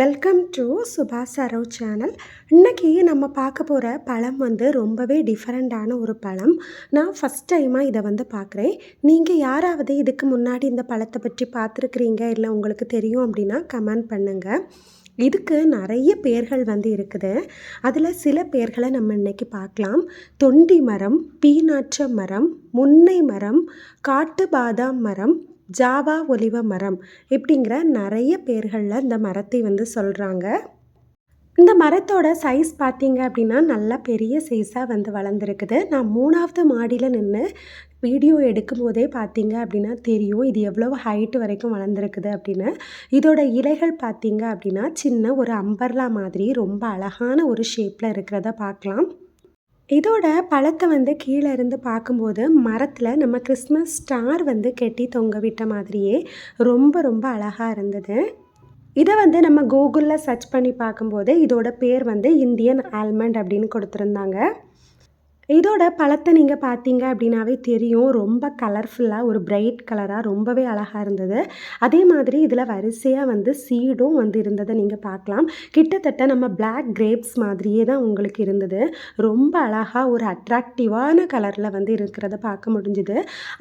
Welcome to Subash Sarav channel இன்றைக்கி நம்ம பார்க்க போகிற பழம் வந்து ரொம்பவே டிஃப்ரெண்ட்டான ஒரு பழம். நான் ஃபஸ்ட் டைமாக இதை வந்து பார்க்குறேன். நீங்கள் யாராவது இதுக்கு முன்னாடி இந்த பழத்தை பற்றி பார்த்துருக்குறீங்க? இல்லை உங்களுக்கு தெரியும் அப்படின்னா கமெண்ட் பண்ணுங்கள் இதுக்கு நிறைய பேர்கள் வந்து இருக்குது. அதில் சில பேர்களை நம்ம இன்றைக்கி பார்க்கலாம். தொண்டி மரம் பீனாற்ற மரம் முன்னை மரம் காட்டு பாதாம் மரம் ஜாவா ஒலிவ மரம் இப்படிங்கிற நிறைய பேர்களில் இந்த மரத்தை வந்து சொல்கிறாங்க இந்த மரத்தோட சைஸ் பார்த்தீங்க அப்படின்னா நல்லா பெரிய சைஸாக வந்து வளர்ந்துருக்குது. நான் மூணாவது மாடியில் நின்று வீடியோ எடுக்கும் போதே பார்த்தீங்க அப்படின்னா தெரியும் இது எவ்வளோ ஹைட்டு வரைக்கும் வளர்ந்துருக்குது அப்படின்னு. இதோட இலைகள் பார்த்தீங்க அப்படின்னா சின்ன ஒரு அம்பர்லா மாதிரி ரொம்ப அழகான ஒரு ஷேப்பில் இருக்கிறத பார்க்கலாம். இதோட பழத்தை வந்து கீழே இருந்து பார்க்கும்போது மரத்தில் நம்ம கிறிஸ்மஸ் ஸ்டார் வந்து கெட்டி தொங்க விட்ட மாதிரியே ரொம்ப ரொம்ப அழகாக இருந்தது. இதை வந்து நம்ம கூகுளில் சர்ச் பண்ணி பார்க்கும்போது இதோட பேர் வந்து இந்தியன் ஆல்மண்ட் அப்படின்னு கொடுத்துருந்தாங்க. இதோட பழத்தை நீங்கள் பார்த்தீங்க அப்படின்னாவே தெரியும். ரொம்ப கலர்ஃபுல்லாக ஒரு பிரைட் கலராக ரொம்பவே அழகாக இருந்தது. அதே மாதிரி இதில் வரிசையாக வந்து சீடும் வந்து இருந்ததை நீங்கள் பார்க்கலாம். கிட்டத்தட்ட நம்ம பிளாக் கிரேப்ஸ் மாதிரியே தான் உங்களுக்கு இருந்தது. ரொம்ப அழகாக ஒரு அட்ராக்டிவான கலரில் வந்து இருக்கிறத பார்க்க முடிஞ்சுது.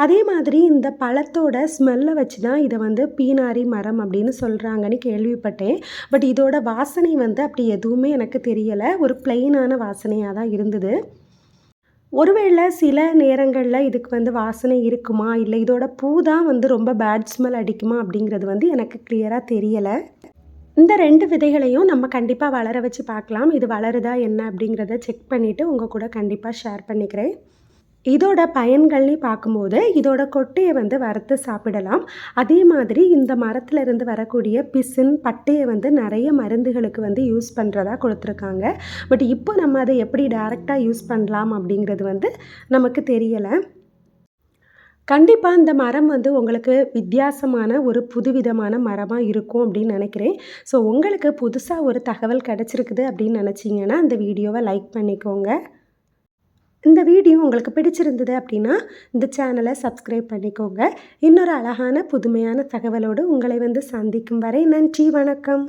அதே மாதிரி இந்த பழத்தோட ஸ்மெல்லை வச்சு தான் இதை வந்து பீனாரி மரம் அப்படின்னு சொல்கிறாங்கன்னு கேள்விப்பட்டேன். பட் இதோட வாசனை வந்து அப்படி எதுவுமே எனக்கு தெரியலை. ஒரு பிளெயினான வாசனையாக தான் இருந்தது. ஒருவேளை சில நேரங்களில் இதுக்கு வந்து வாசனை இருக்குமா? இல்லை இதோட பூ தான் வந்து ரொம்ப பேட் ஸ்மெல் அடிக்குமா? அப்படிங்கிறது வந்து எனக்கு கிளியராக தெரியலை. இந்த ரெண்டு விதைகளையும் நம்ம கண்டிப்பாக வளர வச்சு பார்க்கலாம். இது வளருதா என்ன அப்படிங்கிறத செக் பண்ணிவிட்டு உங்கள் கூட கண்டிப்பாக ஷேர் பண்ணிக்கிறேன். இதோட பயன்கள்னு பார்க்கும்போது இதோட கொட்டையை வந்து வறுத்து சாப்பிடலாம். அதே மாதிரி இந்த மரத்தில் இருந்து வரக்கூடிய பிசின் பட்டையை வந்து நிறைய மருந்துகளுக்கு வந்து யூஸ் பண்ணுறதா கொடுத்துருக்காங்க. பட் இப்போ நம்ம அதை எப்படி டைரெக்டாக யூஸ் பண்ணலாம் அப்படிங்கிறது வந்து நமக்கு தெரியலை. கண்டிப்பாக இந்த மரம் வந்து உங்களுக்கு வித்தியாசமான ஒரு புதுவிதமான மரமாக இருக்கும் அப்படின்னு நினைக்கிறேன். ஸோ உங்களுக்கு புதுசாக ஒரு தகவல் கிடச்சிருக்குது அப்படின்னு நினச்சிங்கன்னா அந்த வீடியோவை லைக் பண்ணிக்கோங்க. இந்த வீடியோ உங்களுக்கு பிடிச்சிருந்தது அப்படின்னா இந்த சேனலை சப்ஸ்கிரைப் பண்ணிக்கோங்க. இன்னொரு அழகான புதுமையான தகவலோடு உங்களை வந்து சந்திக்கும் வரை நன்றி வணக்கம்.